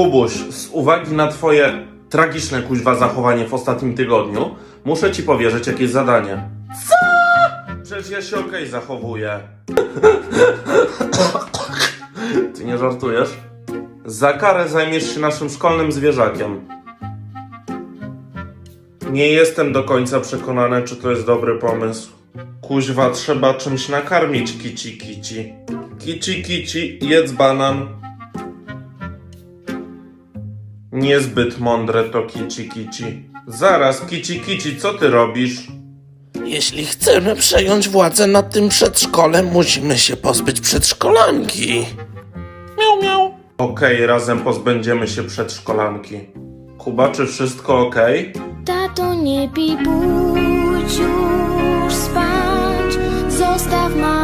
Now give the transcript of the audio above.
Kubuś, z uwagi na twoje tragiczne kuźwa zachowanie w ostatnim tygodniu, muszę ci powierzyć jakieś zadanie. Co? Przecież ja się okej zachowuję. Ty nie żartujesz? Za karę zajmiesz się naszym szkolnym zwierzakiem. Nie jestem do końca przekonany, czy to jest dobry pomysł. Kuźwa, trzeba czymś nakarmić kici kici. Kici kici, jedz banan. Niezbyt mądre to kici kici. Zaraz, kici kici, co ty robisz? Jeśli chcemy przejąć władzę nad tym przedszkolem, musimy się pozbyć przedszkolanki. Miau, miau. Okej, razem pozbędziemy się przedszkolanki. Kuba, czy wszystko okej? Tato, nie pij, pójdź już spać. Zostaw zostaw.